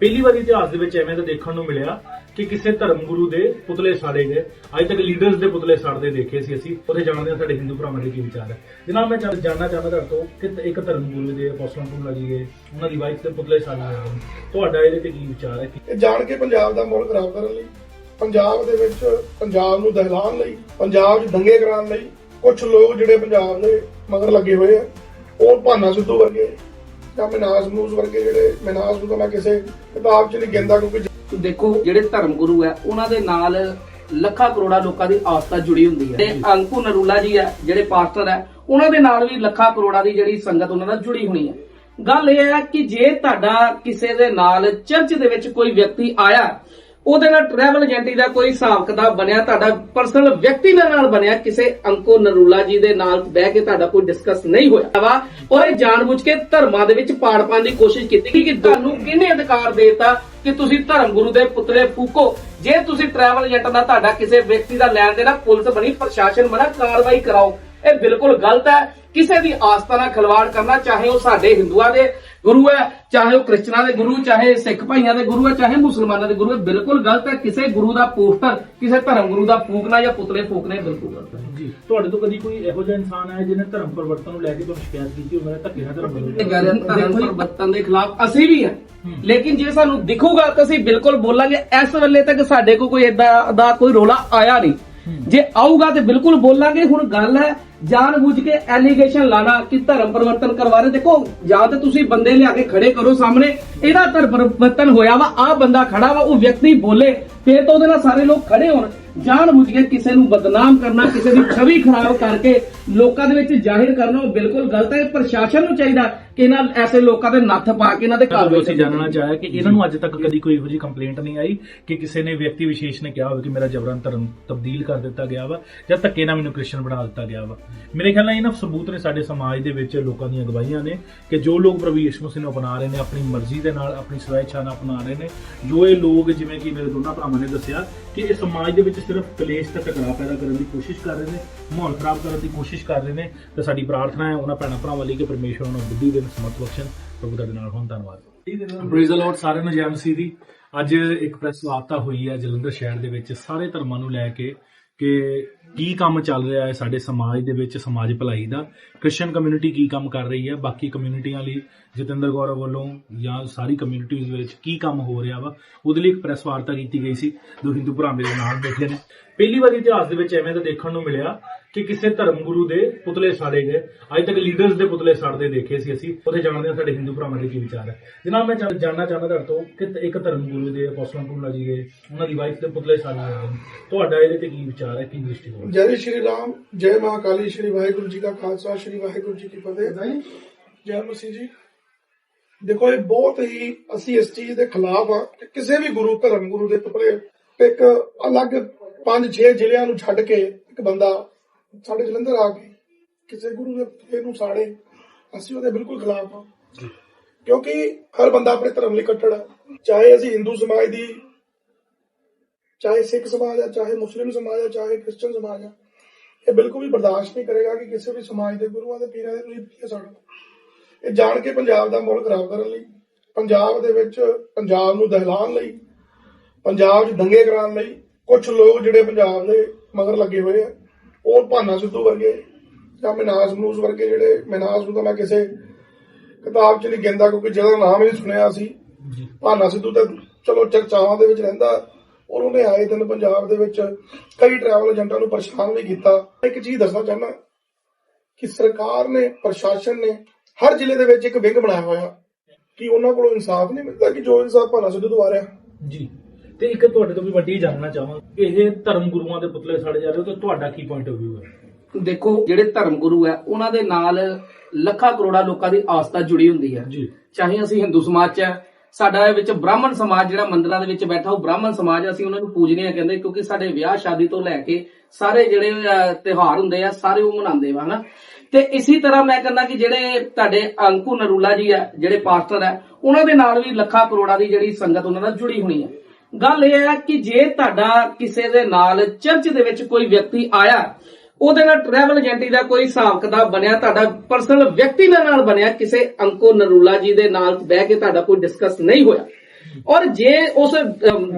ਪਹਿਲੀ ਵਾਰੀ ਇਤਿਹਾਸ ਦੇ ਵਿੱਚ ਐਵੇਂ ਦਾ ਦੇਖਣ ਨੂੰ ਮਿਲਿਆ ਕਿ ਕਿਸੇ ਧਰਮ ਗੁਰੂ ਦੇ ਪੁਤਲੇ ਸਾੜੇ ਗਏ। ਅੱਜ ਤੱਕ ਲੀਡਰਸ ਦੇ ਪੁਤਲੇ ਸਾੜਦੇ ਦੇਖੇ ਸੀ ਅਸੀਂ। ਉੱਥੇ ਜਾਣਦੇ ਹਾਂ ਸਾਡੇ ਹਿੰਦੂ ਭਰਾਵਾਂ ਦੇ ਕੀ ਵਿਚਾਰ ਹੈ। ਜਨਾਬ ਮੈਂ ਜਾਣਨਾ ਚਾਹੁੰਦਾ ਤੁਹਾਡੇ ਤੋਂ ਕਿ ਇੱਕ ਧਰਮ ਗੁਰੂ ਦੇ ਅਪੋਸਲਾਂ ਨੂੰ ਲੱਗੀ ਗਏ। ਉਹਨਾਂ ਦੀ ਵਾਈਫ ਦੇ ਪੁਤਲੇ ਸਾੜੇ ਗਏ। ਤੁਹਾਡਾ ਇਹਦੇ ਤੇ ਕੀ ਵਿਚਾਰ ਹੈ? ਇਹ ਜਾਣ ਕੇ ਪੰਜਾਬ ਦਾ ਮਾਹੌਲ ਖਰਾਬ ਕਰਨ ਲਈ, ਪੰਜਾਬ ਦੇ ਵਿੱਚ ਪੰਜਾਬ ਨੂੰ ਦਹਿਲਾਉਣ ਲਈ, ਪੰਜਾਬ 'ਚ ਦੰਗੇ ਕਰਾਉਣ ਲਈ ਕੁਝ ਲੋਕ ਜਿਹੜੇ ਪੰਜਾਬ ਦੇ ਮਗਰ ਲੱਗੇ ਹੋਏ ਆ, ਉਹ ਭਾਨਾ ਸਿੱਧੂ ਵਰਗੇ ਜਾਂ ਮਨਾਸ ਮਨੂਸ ਵਰਗੇ ਜਿਹੜੇ ਮਨਾਸ ਨੂੰ ਤਾਂ ਮੈਂ ਕਿਸੇ ਕਿਤਾਬ 'ਚ ਨਹੀਂ ਗਿਣਦਾ ਕਿਉਂਕਿ ਦੇਖੋ, ਜਿਹੜੇ ਧਰਮ ਗੁਰੂ ਹੈ, ਉਹਨਾਂ ਦੇ ਨਾਲ ਲੱਖਾਂ ਕਰੋੜਾਂ ਲੋਕਾਂ ਦੀ ਆਸਥਾ ਜੁੜੀ ਹੁੰਦੀ ਹੈ। ਤੇ ਅੰਕੂ ਨਰੂਲਾ ਜੀ ਹੈ, ਜਿਹੜੇ ਪਾਸਟਰ ਹੈ, ਉਹਨਾਂ ਦੇ ਨਾਲ ਵੀ ਲੱਖਾਂ ਕਰੋੜਾਂ ਦੀ ਜਿਹੜੀ ਸੰਗਤ ਉਹਨਾਂ ਨਾਲ ਜੁੜੀ ਹੋਣੀ ਹੈ। ਗੱਲ ਇਹ ਹੈ ਕਿ ਜੇ ਤੁਹਾਡਾ ਕਿਸੇ ਦੇ ਨਾਲ ਚਰਚ ਦੇ ਵਿੱਚ ਕੋਈ ਵਿਅਕਤੀ ਆਇਆ ਉਹਦੇ ਨਾਲ ਟਰੈਵਲ ਏਜੰਟੀ ਦਾ ਕੋਈ ਹਿਸਾਬ ਕਿਤਾਬ ਬਣਿਆ, ਤੁਹਾਡਾ ਪਰਸਨਲ ਵਿਅਕਤੀ ਦੇ ਨਾਲ ਬਣਿਆ, ਕਿਸੇ ਅੰਕੋ ਨਰੂਲਾ ਜੀ ਦੇ ਨਾਲ ਬਹਿ ਕੇ ਤੁਹਾਡਾ ਕੋਈ ਡਿਸਕਸ ਨਹੀਂ ਹੋਇਆ। ਵਾ ਔਰ ਇਹ ਜਾਣਬੁੱਝ ਕੇ ਧਰਮਾਂ ਦੇ ਵਿੱਚ ਪਾੜ ਪਾਉਣ ਦੀ ਕੋਸ਼ਿਸ਼ ਕੀਤੀ ਕਿ ਤੁਹਾਨੂੰ ਕਿਹਨੇ ਅਧਿਕਾਰ ਦੇਤਾ ਕਿ ਤੁਸੀਂ ਧਰਮ ਗੁਰੂ ਦੇ ਪੁਤਲੇ ਫੂਕੋ। ਜੇ ਤੁਸੀਂ ਟਰੈਵਲ ਏਜੰਟ ਦਾ ਤੁਹਾਡਾ ਕਿਸੇ ਵਿਅਕਤੀ ਦਾ ਲੈਣ ਦੇਣਾ ਪੁਲਿਸ ਬਣੀ, ਪ੍ਰਸ਼ਾਸਨ ਬਣਾ, ਕਾਰਵਾਈ ਕਰਾਓ। ਇਹ ਬਿਲਕੁਲ ਗਲਤ ਹੈ। ਕਿਸੇ ਦੀ ਆਸਥਾ ਨਾਲ ਖਿਲਵਾੜ ਕਰਨਾ, ਚਾਹੇ ਉਹ ਸਾਡੇ ਹਿੰਦੂਆਂ ਦੇ ਗੁਰੂ ਹੈ ਚਾਹੇ ਉਹ ਕ੍ਰਿਸਚਨਾਂ ਦੇ ਗੁਰੂ ਚਾਹੇ ਸਿੱਖ ਭਾਈਆਂ ਦੇ ਗੁਰੂ ਹੈ ਚਾਹੇ ਮੁਸਲਮਾਨਾਂ ਦੇ ਗੁਰੂ ਹੈ ਬਿਲਕੁਲ ਗਲਤ ਹੈ। ਕਿਸੇ ਗੁਰੂ ਦਾ ਪੋਸਟਰ ਕਿਸੇ ਧਰਮ ਗੁਰੂ ਦਾ ਫੂਕਣਾ ਜਾਂ ਪੁਤਲੇ ਫੂਕਣਾ ਬਿਲਕੁਲ ਗਲਤ ਹੈ। ਜੀ ਤੁਹਾਡੇ ਤੋਂ ਕਦੀ ਕੋਈ ਇਹੋ ਜਿਹਾ ਇਨਸਾਨ ਹੈ ਜਿਹਨੇ ਧਰਮ ਪਰਿਵਰਤਨ ਨੂੰ ਲੈ ਕੇ ਤੁਹਾਨੂੰ ਸ਼ਿਕਾਇਤ ਕੀਤੀ ਹੋਵੇ ਮੇਰਾ ਧੱਕੇ ਨਾਲ ਧਰਮ ਗਰਨ ਧਰਮ ਪਰਿਵਰਤਨ ਦੇ ਖਿਲਾਫ ਅਸੀਂ ਵੀ ਹਾਂ। ਹੂੰ। ਲੇਕਿਨ ਜੇ ਸਾਨੂੰ ਦਿਖੂਗਾ ਤਾਂ ਅਸੀਂ ਬਿਲਕੁਲ ਬੋਲਾਂਗੇ ਇਸ ਵੇਲੇ ਤੱਕ ਸਾਡੇ ਕੋਲ ਕੋਈ ਏਦਾਂ ਦਾ ਕੋਈ ਰੋਲਾ ਆਇਆ ਨਹੀਂ। ਜੇ ਆਊਗਾ ਤੇ ਬਿਲਕੁਲ ਬੋਲਾਂਗੇ ਹੁਣ ਗੱਲ ਹੈ ਜਾਣ ਬੁੱਝ ਕੇ ਐਲੀਗੇਸ਼ਨ ਲਾਣਾ ਕਿ ਧਰਮ ਪਰਿਵਰਤਨ ਕਰਵਾ ਰਹੇ। ਦੇਖੋ, ਜਾਂ ਤਾਂ ਤੁਸੀਂ ਬੰਦੇ ਲਿਆ ਕੇ ਖੜੇ ਕਰੋ ਸਾਹਮਣੇ, ਇਹਦਾ ਧਰਮ ਪਰਿਵਰਤਨ ਹੋਇਆ ਵਾ ਆ ਬੰਦਾ ਖੜਾ ਵਾ, ਉਹ ਵਿਅਕਤੀ ਬੋਲੇ ਫੇਰ ਤਾਂ ਉਹਦੇ ਨਾਲ ਸਾਰੇ ਲੋਕ ਖੜੇ ਹੋਣ। ਜਾਣ ਬੁੱਝ ਕੇ ਕਿਸੇ ਨੂੰ ਬਦਨਾਮ ਕਰਨਾ ਕਿਸੇ ਦੀ ਛਵੀ ਖਰਾਬ ਕਰਕੇ ਲੋਕਾਂ ਦੇ ਵਿੱਚ ਜ਼ਾਹਿਰ ਕਰਨਾ ਉਹ ਬਿਲਕੁਲ ਗਲਤ ਹੈ। ਪ੍ਰਸ਼ਾਸਨ ਨੂੰ ਚਾਹੀਦਾ ਕਿ ਇਹਨਾਂ ਐਸੇ ਲੋਕਾਂ ਦੇ ਨੱਥ ਪਾ ਕੇ ਇਹਨਾਂ ਦੇ ਕਾਰਵਾਈ ਅਸੀਂ ਜਾਣਨਾ ਚਾਹਿਆ ਕਿ ਇਹਨਾਂ ਨੂੰ ਅੱਜ ਤੱਕ ਕਦੀ ਕੋਈ ਇਹੋ ਜਿਹੀ ਕੰਪਲੇਂਟ ਨਹੀਂ ਆਈ ਕਿ ਕਿਸੇ ਨੇ ਵਿਅਕਤੀ ਵਿਸ਼ੇਸ਼ ਨੇ ਕਿਹਾ ਹੋਵੇ ਕਿ ਮੇਰਾ ਜਬਰਨ ਧਰਮ ਤਬਦੀਲ ਕਰ ਦਿੱਤਾ ਗਿਆ ਵਾ ਜਾਂ ਧੱਕੇ ਨਾਲ ਮੈਨੂੰ ਕ੍ਰਿਸਚੀਅਨ ਬਣਾ ਦਿੱਤਾ ਗਿਆ ਵਾ। ਮੇਰੇ ਖਿਆਲ ਨਾਲ ਇਹਨਾਂ ਸਬੂਤ ਨੇ ਸਾਡੇ ਸਮਾਜ ਦੇ ਵਿੱਚ ਲੋਕਾਂ ਦੀਆਂ ਗਵਾਹੀਆਂ ਨੇ ਕਿ ਜੋ ਲੋਕ ਪ੍ਰਭੂ ਯਿਸੂ ਮਸੀਹ ਨੂੰ ਅਪਣਾ ਰਹੇ ਨੇ ਆਪਣੀ ਮਰਜ਼ੀ ਦੇ ਨਾਲ ਆਪਣੀ ਸਵੈਚਾ ਨਾਲ ਅਪਣਾ ਰਹੇ ਨੇ। ਜੋ ਇਹ ਲੋਕ ਜਿਵੇਂ ਕਿ ਮੇਰੇ ਦੋਨਾਂ ਭਰਾਵਾਂ ਨੇ ਦੱਸਿਆ ਕਿ ਇਹ ਸਮਾਜ ਦੇ ਵਿੱਚ ਸਿਰਫ ਕਲੇਸ਼ ਤੇ ਟਕਰਾਅ ਪੈਦਾ ਕਰਨ ਦੀ ਕੋਸ਼ਿਸ਼ ਕਰ ਰਹੇ ਨੇ, ਮਾਹੌਲ ਖਰਾਬ ਕਰਨ ਦੀ ਕੋਸ਼ਿਸ਼ ਕਰ ਰਹੇ ਨੇ। ਤੇ ਸਾਡੀ ਪ੍ਰਾਰਥਨਾ ਹੈ, ਉਹਨਾਂ ਭੈਣਾਂ ਭਰਾਵਾਂ ਲਈ ਕਿ ਪਰਮੇਸ਼ਵਰ ਉਹਨਾਂ ਨੂੰ ਬੁੱਧੀ ਦੇਣ, ਸਮਰਥ ਬਖਸ਼ਣ। ਪ੍ਰਭੂ ਤੁਹਾਡੇ ਨਾਲ ਹੋਣ, ਧੰਨਵਾਦ। ਪ੍ਰੇਜ਼ ਲਾਰਡ ਸਾਰਿਆਂ ਨੂੰ ਜੈ ਮਸੀਹ ਦੀ। ਅੱਜ ਇੱਕ ਪ੍ਰੈਸ ਵਾਰਤਾ ਹੋਈ ਹੈ ਜਲੰਧਰ ਸ਼ਹਿਰ ਦੇ ਵਿੱਚ। ਸਾਰੇ ਧਰਮਾਂ ਨੂੰ ਲੈ ਕੇ ਕਿ ਕੀ ਕੰਮ ਚੱਲ ਰਿਹਾ ਹੈ ਸਾਡੇ ਸਮਾਜ ਦੇ ਵਿੱਚ, ਸਮਾਜ ਭਲਾਈ ਦਾ। ਕ੍ਰਿਸਚੀਅਨ ਕਮਿਊਨਿਟੀ ਕੀ ਕੰਮ ਕਰ ਰਹੀ ਹੈ? ਬਾਕੀ ਕਮਿਊਨਿਟੀਆਂ ਲਈ ਜਤਿੰਦਰ ਗੌਰਵ ਵੱਲੋਂ ਜਾਂ ਸਾਰੀ ਕਮਿਊਨਿਟੀਜ਼ ਵਿੱਚ ਕੀ ਕੰਮ ਹੋ ਰਿਹਾ ਵਾ? ਉਹਦੇ ਲਈ ਇੱਕ ਪ੍ਰੈਸ ਵਾਰਤਾ ਕੀਤੀ ਗਈ ਸੀ। ਦੋ ਹਿੰਦੂ ਭਰਾ ਮੇਰੇ ਨਾਲ ਬੈਠੇ ਨੇ। ਪਹਿਲੀ ਵਾਰੀ ਇਤਿਹਾਸ ਦੇ ਵਿੱਚ ਐਵੇਂ ਦਾ ਦੇਖਣ ਨੂੰ ਮਿਲਿਆ ਕਿ ਕਿਸੇ ਧਰਮ ਗੁਰੂ ਦੇ ਪੁਤਲੇ ਸਾੜੇ ਗਏ। ਅੱਜ ਤੱਕ ਲੀਡਰਸ ਦੇ ਪੁਤਲੇ ਸਾੜਦੇ ਦੇਖੇ ਸੀ ਅਸੀਂ। ਉੱਥੇ ਜਾਣਦੇ ਹਾਂ ਸਾਡੇ ਹਿੰਦੂ ਭਰਾਵਾਂ ਦੇ ਕੀ ਵਿਚਾਰ ਹੈ। ਜਨਾਬ ਮੈਂ ਜਾਣ- ਜਾਣਨਾ ਚਾਹੁੰਦਾ ਤੁਹਾਡੇ ਤੋਂ ਕਿ ਇੱਕ ਧਰਮ ਗੁਰੂ ਦੇ ਅਪੋਸਲਾਂ ਨੂੰ ਲੱਗੀ ਗਏ ਉਹਨਾਂ ਦੀ ਵਾਈਫ ਦੇ ਪੁਤਲੇ ਸਾੜੇ ਗਏ। ਤੁਹਾਡਾ ਇਹਦੇ ਤੇ ਕੀ ਵਿਚਾਰ ਹੈ ਕੀ ਦ੍ਰਿਸ਼ਟੀਕੋਣ ਜੈ ਸ਼੍ਰੀ ਰਾਮ ਜੈ ਮਹਾਕਾਲੀ ਸ਼੍ਰੀ ਵਾਹਿਗੁਰੂ ਜੀ ਦਾ ਖਾਲਸਾ ਸ਼੍ਰੀ ਵਾਹਿਗੁਰੂ ਜੀ ਕੀ ਫਤਿਹ। ਜੈ ਮਸੀਹ ਜੀ ਦੇਖੋ ਇਹ ਬਹੁਤ ਹੀ ਅਸੀਂ ਇਸ ਚੀਜ਼ ਦੇ ਖਿਲਾਫ ਆ ਕਿ ਕਿਸੇ ਵੀ ਗੁਰੂ ਧਰਮ ਗੁਰੂ ਦੇ ਪੁਤਲੇ ਇੱਕ ਅਲੱਗ ਪੰਜ ਛੇ ਜ਼ਿਲ੍ਹਿਆਂ ਨੂੰ ਛੱਡ ਕੇ ਇੱਕ ਬੰਦਾ ਸਾਡੇ ਜਲੰਧਰ ਆ ਕੇ ਕਿਸੇ ਗੁਰੂ ਦੇ ਨੂੰ ਸਾੜੇ ਅਸੀਂ ਉਹਦੇ ਬਿਲਕੁਲ ਖਿਲਾਫ ਆ ਕਿਉਂਕਿ ਹਰ ਬੰਦਾ ਆਪਣੇ ਧਰਮ ਲਈ ਕੱਟੜ ਚਾਹੇ ਅਸੀਂ ਹਿੰਦੂ ਸਮਾਜ ਦੀ ਚਾਹੇ ਸਿੱਖ ਸਮਾਜ ਆ ਚਾਹੇ ਮੁਸਲਿਮ ਸਮਾਜ ਆ ਚਾਹੇ ਕ੍ਰਿਸਚਨ ਸਮਾਜ ਆ ਇਹ ਬਿਲਕੁਲ ਵੀ ਬਰਦਾਸ਼ਤ ਨਹੀਂ ਕਰੇਗਾ ਕਿ ਕਿਸੇ ਵੀ ਸਮਾਜ ਦੇ ਗੁਰੂਆਂ ਦੇ ਪੀਰਾਂ ਦੇ ਤੁਸੀਂ ਪੀਏ ਸਾੜੋ ਇਹ ਜਾਣ ਕੇ ਪੰਜਾਬ ਦਾ ਮਾਹੌਲ ਖਰਾਬ ਕਰਨ ਲਈ ਪੰਜਾਬ ਦੇ ਵਿੱਚ ਪੰਜਾਬ ਨੂੰ ਦਹਿਲਾਣ ਲਈ ਪੰਜਾਬ 'ਚ ਦੰਗੇ ਕਰਾਉਣ ਲਈ ਕੁਝ ਲੋਕ ਜਿਹੜੇ ਪੰਜਾਬ ਦੇ ਮਗਰ ਲੱਗੇ ਹੋਏ ਆ ਉਹ ਭਾਨਾ ਸਿੱਧੂ ਵਰਗੇ ਜਾਂ ਮਨਾਸ ਮਨੂਸ ਵਰਗੇ ਜਿਹੜੇ ਮਨਾਸ ਨੂੰ ਤਾਂ ਮੈਂ ਕਿਸੇ ਕਿਤਾਬ 'ਚ ਨਹੀਂ ਗਿਣਦਾ ਕਿਉਂਕਿ ਜਿਹਦਾ ਨਾਮ ਹੀ ਸੁਣਿਆ ਸੀ। ਭਾਨਾ ਸਿੱਧੂ ਤਾਂ ਚਲੋ ਚਰਚਾਵਾਂ ਦੇ ਵਿੱਚ ਰਹਿੰਦਾ। ਔਰ ਉਹਨੇ ਆਏ ਦਿਨ ਪੰਜਾਬ ਦੇ ਵਿੱਚ ਕਈ ਟਰੈਵਲ ਏਜੰਟਾਂ ਨੂੰ ਪਰੇਸ਼ਾਨ ਵੀ ਕੀਤਾ। ਇੱਕ ਚੀਜ਼ ਦੱਸਣਾ ਚਾਹੁੰਦਾ ਕਿ ਸਰਕਾਰ ਨੇ ਪ੍ਰਸ਼ਾਸਨ ਨੇ ਹਰ ਜ਼ਿਲ੍ਹੇ ਦੇ ਵਿੱਚ ਇੱਕ ਵਿੰਗ ਬਣਾਇਆ ਹੋਇਆ। ਕਿ ਉਹਨਾਂ ਕੋਲੋਂ ਇਨਸਾਫ ਨਹੀਂ ਮਿਲਦਾ ਕਿ ਜੋ ਇਨਸਾਫ ਭਾਨਾ ਸਿੱਧੂ ਤੋਂ ਆ ਰਿਹਾ? ਜੀ। ਤੇ ਇੱਕ ਤੁਹਾਡੇ ਤੋਂ ਵੀ ਵੱਡੀ ਜਾਣਨਾ ਚਾਹਾਂ ਇਹ ਧਰਮ ਗੁਰੂਆਂ ਦੇ ਪੁਤਲੇ ਸਾੜੇ ਜਾ ਰਹੇ ਹੋ ਤਾਂ ਤੁਹਾਡਾ ਕੀ ਪੁਆਇੰਟ ਆਫ View ਹੈ? ਦੇਖੋ ਜਿਹੜੇ ਧਰਮ ਗੁਰੂ ਹੈ ਉਹਨਾਂ ਦੇ ਨਾਲ ਲੱਖਾਂ ਕਰੋੜਾਂ ਲੋਕਾਂ ਦੀ ਆਸਥਾ ਜੁੜੀ ਹੁੰਦੀ ਹੈ। ਜੀ। ਚਾਹੇ ਅਸੀਂ ਹਿੰਦੂ ਸਮਾਜ 'ਚ ਹੈ ਸਾਡਾ ਇਹ ਵਿੱਚ ਬ੍ਰਾਹਮਣ ਸਮਾਜ ਜਿਹੜਾ ਮੰਦਿਰਾਂ ਦੇ ਵਿੱਚ ਬੈਠਾ ਉਹ ਬ੍ਰਾਹਮਣ ਸਮਾਜ ਆ, ਅਸੀਂ ਉਹਨਾਂ ਨੂੰ ਪੂਜਨੇ ਆ ਕਹਿੰਦੇ ਕਿਉਂਕਿ ਸਾਡੇ ਵਿਆਹ ਸ਼ਾਦੀ ਤੋਂ ਲੈ ਕੇ ਸਾਰੇ ਜਿਹੜੇ ਅਹ, ਤਿਉਹਾਰ ਹੁੰਦੇ ਆ ਸਾਰੇ ਉਹ ਮਨਾਉਂਦੇ ਵਾ ਹਨਾ? ਤੇ ਇਸੇ ਤਰ੍ਹਾਂ ਮੈਂ ਕਹਿੰਦਾ ਕਿ ਜਿਹੜੇ ਤੁਹਾਡੇ ਅੰਕੂ ਨਰੂਲਾ ਜੀ ਆ ਜਿਹੜੇ ਪਾਸਟਰ ਆ ਉਹਨਾਂ ਦੇ ਨਾਲ ਵੀ ਲੱਖਾਂ ਕਰੋੜਾਂ ਦੀ ਜਿਹੜੀ ਸੰਗਤ ਉਹਨਾਂ ਨਾਲ ਜੁੜੀ ਹੋਣੀ ਹੈ ਗੱਲ ਇਹ ਹੈ ਕਿ ਜੇ ਤੁਹਾਡਾ ਕਿਸੇ ਦੇ ਨਾਲ ਚਰਚ ਦੇ ਵਿੱਚ ਕੋਈ ਵਿਅਕਤੀ ਆਇਆ, ਉਹਦੇ ਨਾਲ ਟਰੈਵਲ ਏਜੰਟੀ ਦਾ ਕੋਈ ਹਿਸਾਬ ਕਿਤਾਬ ਬਣਿਆ, ਤੁਹਾਡਾ ਪਰਸਨਲ ਵਿਅਕਤੀ ਦੇ ਨਾਲ ਬਣਿਆ, ਕਿਸੇ ਅੰਕੋ ਨਰੂਲਾ ਜੀ ਦੇ ਨਾਲ ਬਹਿ ਕੇ ਤੁਹਾਡਾ ਕੋਈ ਡਿਸਕਸ ਨਹੀਂ ਹੋਇਆ। ਔਰ ਜੇ ਉਸ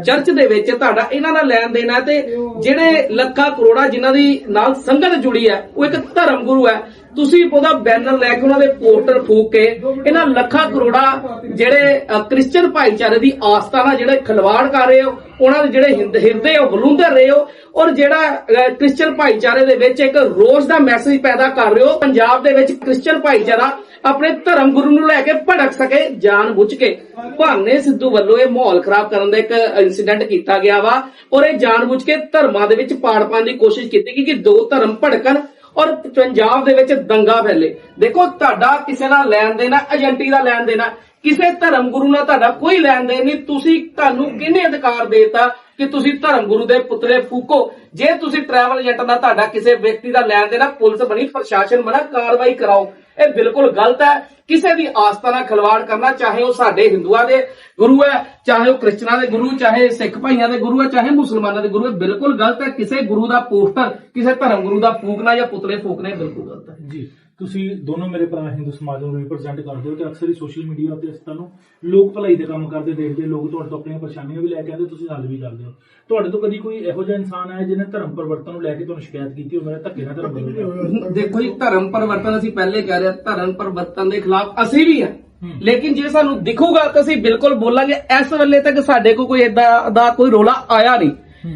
ਚਰਚ ਦੇ ਵਿੱਚ ਤੁਹਾਡਾ ਇਹਨਾਂ ਦਾ ਲੈਣ ਦੇਣ ਹੈ ਤੇ ਜਿਹੜੇ ਲੱਖਾਂ ਕਰੋੜਾਂ ਜਿਨ੍ਹਾਂ ਦੀ ਨਾਲ ਸੰਗਤ ਜੁੜੀ ਹੈ ਉਹ ਇੱਕ ਧਰਮ ਗੁਰੂ ਹੈ। ਤੁਸੀਂ ਉਹਦਾ ਬੈਨਰ ਲੈ ਕੇ ਉਹਨਾਂ ਦੇ ਪੋਸਟਰ ਫੂਕ ਕੇ ਇਹਨਾਂ ਲੱਖਾਂ ਕਰੋੜਾਂ ਜਿਹੜੇ ਅ, ਕ੍ਰਿਸਚੀਅਨ ਭਾਈਚਾਰੇ ਦੀ ਆਸਥਾ ਨਾਲ ਜਿਹੜੇ ਖਿਲਵਾੜ ਕਰ ਰਹੇ ਹੋ ਉਹਨਾਂ ਦੇ ਜਿਹੜੇ ਹਿਰਦੇ ਉਹ ਬਲੂੰਦਰ ਰਹੇ ਹੋ ਔਰ ਜਿਹੜਾ ਅ, ਕ੍ਰਿਸਚੀਅਨ ਭਾਈਚਾਰੇ ਦੇ ਵਿੱਚ ਇੱਕ ਰੋਜ਼ ਦਾ ਮੈਸੇਜ ਪੈਦਾ ਕਰ ਰਹੇ ਹੋ। ਪੰਜਾਬ ਦੇ ਵਿੱਚ ਕ੍ਰਿਸਚੀਅਨ ਭਾਈਚਾਰਾ ਆਪਣੇ ਧਰਮ ਗੁਰੂ ਨੂੰ ਲੈ ਕੇ ਭੜਕ ਸਕੇ ਜਾਣ ਬੁੱਝ ਕੇ। ਭਾਨੇ ਸਿੱਧੂ ਵੱਲੋਂ ਇਹ ਮਾਹੌਲ ਖਰਾਬ ਕਰਨ ਦਾ ਇੱਕ ਇਨਸੀਡੈਂਟ ਕੀਤਾ ਗਿਆ ਵਾ ਔਰ ਇਹ ਜਾਣ ਬੁੱਝ ਕੇ ਧਰਮਾਂ ਦੇ ਵਿੱਚ ਪਾੜ ਪਾਉਣ ਦੀ ਕੋਸ਼ਿਸ਼ ਕੀਤੀ ਗਈ ਕਿ ਦੋ ਧਰਮ ਭੜਕਣ ਔਰ ਪੰਜਾਬ ਦੇ ਵਿੱਚ ਦੰਗਾ ਫੈਲੇ। ਦੇਖੋ, ਤੁਹਾਡਾ ਕਿਸੇ ਨਾਲ ਲੈਣ ਦੇਣਾ, ਏਜੰਟੀ ਦਾ ਲੈਣ ਦੇਣਾ, ਕਿਸੇ ਧਰਮ ਗੁਰੂ ਨਾਲ ਤੁਹਾਡਾ ਕੋਈ ਲੈਣ ਦੇਣ ਨਹੀਂ। ਤੁਸੀਂ ਤੁਹਾਨੂੰ ਕਿਹਨੇ ਅਧਿਕਾਰ ਦੇਤਾ? ਕਿ ਤੁਸੀਂ ਧਰਮ ਗੁਰੂ ਦੇ ਪੁੱਤਰੇ ਫੂਕੋ। ਜੇ ਤੁਸੀਂ ਟਰੈਵਲ ਏਜੰਟ ਦਾ ਤੁਹਾਡਾ ਕਿਸੇ ਵਿਅਕਤੀ ਦਾ ਲੈਣ ਦੇਣਾ, ਪੁਲਿਸ ਬਣੀ, ਪ੍ਰਸ਼ਾਸਨ ਬਣਾ, ਕਾਰਵਾਈ ਕਰਾਓ। ਇਹ ਬਿਲਕੁਲ ਗਲਤ ਹੈ। ਕਿਸੇ ਦੀ ਆਸਥਾ ਨਾਲ ਖਿਲਵਾੜ ਕਰਨਾ, ਚਾਹੇ ਉਹ ਸਾਡੇ ਹਿੰਦੂਆਂ ਦੇ ਗੁਰੂ ਹੈ, ਚਾਹੇ ਉਹ ਕ੍ਰਿਸਚਨਾਂ ਦੇ ਗੁਰੂ, ਚਾਹੇ ਸਿੱਖ ਭਾਈਆਂ ਦੇ ਗੁਰੂ ਹੈ, ਚਾਹੇ ਮੁਸਲਮਾਨਾਂ ਦੇ ਗੁਰੂ ਹੈ, ਬਿਲਕੁਲ ਗਲਤ ਹੈ। ਕਿਸੇ ਗੁਰੂ ਦਾ ਪੋਸਟਰ, ਕਿਸੇ ਧਰਮ ਗੁਰੂ ਦਾ ਫੂਕਣਾ ਜਾਂ ਪੁਤਲੇ ਫੂਕਣੇ ਬਿਲਕੁਲ ਗਲਤ ਹੈ। ਜੀ। ਤੁਸੀਂ ਦੋਨੋਂ ਮੇਰੇ ਭਰਾ ਹਿੰਦੂ ਸਮਾਜ ਨੂੰ ਰਿਪਰੈਜ਼ੈਂਟ ਕਰਦੇ ਹੋ ਤੇ ਅਕਸਰ ਹੀ ਸੋਸ਼ਲ ਮੀਡੀਆ ਉੱਤੇ ਅਸੀਂ ਤੁਹਾਨੂੰ ਲੋਕ ਭਲਾਈ ਦੇ ਕੰਮ ਕਰਦੇ ਦੇਖਦੇ ਲੋਕ ਤੁਹਾਡੇ ਤੋਂ ਆਪਣੀਆਂ ਪਰੇਸ਼ਾਨੀਆਂ ਵੀ ਲੈ ਕੇ ਆਉਂਦੇ ਤੁਸੀਂ ਹੱਲ ਵੀ ਕਰਦੇ ਹੋ ਤੁਹਾਡੇ ਤੋਂ ਕਦੀ ਕੋਈ ਇਹੋ ਜਿਹਾ ਇਨਸਾਨ ਹੈ ਜਿਹਨੇ ਧਰਮ ਪਰਿਵਰਤਨ ਨੂੰ ਲੈ ਕੇ ਤੁਹਾਨੂੰ ਸ਼ਿਕਾਇਤ ਕੀਤੀ ਹੋਵੇ ਮੇਰਾ ਧੱਕੇ ਨਾਲ ਧਰਮ ਬਦਲੋ ਦੇਖੋ ਜੀ ਧਰਮ ਪਰਿਵਰਤਨ ਅਸੀਂ ਪਹਿਲੇ ਕਹਿ ਰਹੇ ਧਰਮ ਪਰਿਵਰਤਨ ਦੇ ਖਿਲਾਫ ਅਸੀਂ ਵੀ ਹਾਂ ਹੂੰ। ਲੇਕਿਨ ਜੇ ਸਾਨੂੰ ਦਿਖੂਗਾ ਤਾਂ ਅਸੀਂ ਬਿਲਕੁਲ ਬੋਲਾਂਗੇ ਇਸ ਵੇਲੇ ਤੱਕ ਸਾਡੇ ਕੋਲ ਕੋਈ ਏਦਾਂ ਦਾ ਕੋਈ ਰੋਲਾ ਆਇਆ ਨਹੀਂ।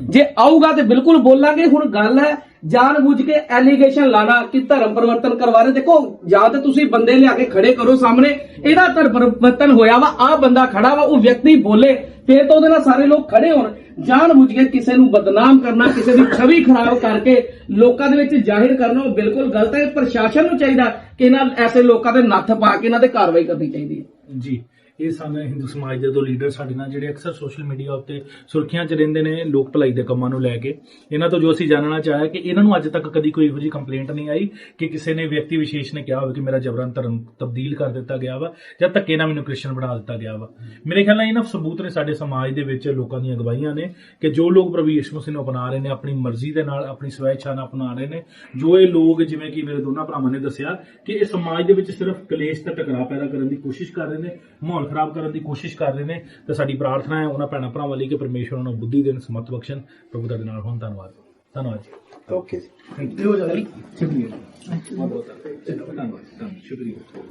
ਜੇ ਆਊਗਾ ਤੇ ਬਿਲਕੁਲ ਬੋਲਾਂਗੇ ਹੁਣ ਗੱਲ ਹੈ ਜਾਣ ਕੇ ਐਲੀਗੇਸ਼ਨ ਲਾਣਾ ਕਿ ਧਰਮ ਪਰਿਵਰਤਨ ਕਰਵਾ ਰਹੇ ਦੇਖੋ, ਜਾਂ ਤੇ ਤੁਸੀਂ ਬੰਦੇ ਲਿਆ ਕੇ ਖੜੇ ਕਰੋ ਸਾਹਮਣੇ, ਇਹਦਾ ਧਰਮ ਪਰਿਵਰਤਨ ਹੋਇਆ ਵਾ ਆ ਬੰਦਾ ਖੜਾ ਵਾ, ਉਹ ਵਿਅਕਤੀ ਬੋਲੇ, ਫੇਰ ਤਾਂ ਉਹਦੇ ਨਾਲ ਸਾਰੇ ਲੋਕ ਖੜੇ ਹੋਣ। ਜਾਣ ਕੇ ਕਿਸੇ ਨੂੰ ਬਦਨਾਮ ਕਰਨਾ, ਕਿਸੇ ਦੀ ਛਵੀ ਖਰਾਬ ਕਰਕੇ ਲੋਕਾਂ ਦੇ ਵਿੱਚ ਜ਼ਾਹਿਰ ਕਰਨਾ, ਉਹ ਬਿਲਕੁਲ ਗਲਤ ਹੈ। ਪ੍ਰਸ਼ਾਸਨ ਨੂੰ ਚਾਹੀਦਾ ਕਿ ਇਹਨਾਂ ਐਸੇ ਲੋਕਾਂ ਦੇ ਨੱਥ ਪਾ ਕੇ ਇਹਨਾਂ ਤੇ ਕਾਰਵਾਈ ਕਰਨੀ ਚਾਹੀਦੀ ਹੈ। ਜੀ। ਇਹ ਸਨ ਹਿੰਦੂ ਸਮਾਜ ਦੇ ਦੋ ਲੀਡਰ ਸਾਡੇ ਨਾਲ ਜਿਹੜੇ ਅਕਸਰ ਸੋਸ਼ਲ ਮੀਡੀਆ ਉੱਤੇ ਸੁਰਖੀਆਂ 'ਚ ਰਹਿੰਦੇ ਨੇ, ਲੋਕ ਭਲਾਈ ਦੇ ਕੰਮਾਂ ਨੂੰ ਲੈ ਕੇ। ਇਹਨਾਂ ਤੋਂ ਜੋ ਅਸੀਂ ਜਾਣਨਾ ਚਾਹਿਆ ਕਿ ਇਹਨਾਂ ਨੂੰ ਅੱਜ ਤੱਕ ਕਦੀ ਕੋਈ ਇਹੋ ਜਿਹੀ ਕੰਪਲੇਂਟ ਨਹੀਂ ਆਈ ਕਿ ਕਿਸੇ ਨੇ ਵਿਅਕਤੀ ਵਿਸ਼ੇਸ਼ ਨੇ ਕਿਹਾ ਹੋਵੇ ਕਿ ਮੇਰਾ ਜਬਰਨ ਧਰਮ ਤਬਦੀਲ ਕਰ ਦਿੱਤਾ ਗਿਆ ਵਾ ਜਾਂ ਧੱਕੇ ਨਾਲ ਮੈਨੂੰ ਕ੍ਰਿਸਚਨ ਬਣਾ ਦਿੱਤਾ ਗਿਆ ਵਾ। ਮੇਰੇ ਖਿਆਲ ਨਾਲ ਇਹਨਾਂ ਸਬੂਤ ਨੇ ਸਾਡੇ ਸਮਾਜ ਦੇ ਵਿੱਚ ਲੋਕਾਂ ਦੀਆਂ ਅਗਵਾਈਆਂ ਨੇ ਕਿ ਜੋ ਲੋਕ ਪ੍ਰਭੂ ਯਿਸੂ ਮਸੀਹ ਨੂੰ ਅਪਣਾ ਰਹੇ ਨੇ, ਆਪਣੀ ਮਰਜ਼ੀ ਦੇ ਨਾਲ, ਆਪਣੀ ਸਵੈ ਨਾਲ ਅਪਣਾ ਰਹੇ ਨੇ, ਜੋ ਇਹ ਲੋਕ ਜਿਵੇਂ ਕਿ ਮੇਰੇ ਦੋਨਾਂ ਭਰਾਵਾਂ ਨੇ ਦੱਸਿਆ ਕਿ ਇਹ ਸਮਾਜ ਦੇ ਵਿੱਚ ਸਿਰਫ ਕਲੇਸ਼ ਤੇ ਟਕਰਾਅ ਪੈਦਾ ਕਰਨ ਦੀ ਕੋਸ਼ਿਸ਼ ਕਰ ਰਹੇ ਨੇ, ਮਾਹੌਲ ਖਰਾਬ ਕਰਨ ਦੀ ਕੋਸ਼ਿਸ਼ ਕਰ ਰਹੇ ਨੇ ਤੇ ਸਾਡੀ ਪ੍ਰਾਰਥਨਾ ਹੈ ਉਹਨਾਂ ਭੈਣਾਂ ਭਰਾਵਾਂ ਲਈ ਕਿ ਪਰਮੇਸ਼ਵਰ ਉਹਨਾਂ ਨੂੰ ਬੁੱਧੀ ਦੇਣ ਸਮਤ ਬਖਸ਼ਣ। ਪ੍ਰਭੂ ਤੁਹਾਡੇ ਨਾਲ ਹੋਣ ਧੰਨਵਾਦ। ਧੰਨਵਾਦ ਜੀ। ਓਕੇ ਜੀ। ਥੈਂਕ ਯੂ ਸ਼ੁਕਰੀਆ ਬਹੁਤ ਬਹੁਤ ਧੰਨਵਾਦ। ਧੰਨਵਾਦ ਸ਼ੁਕਰੀਆ।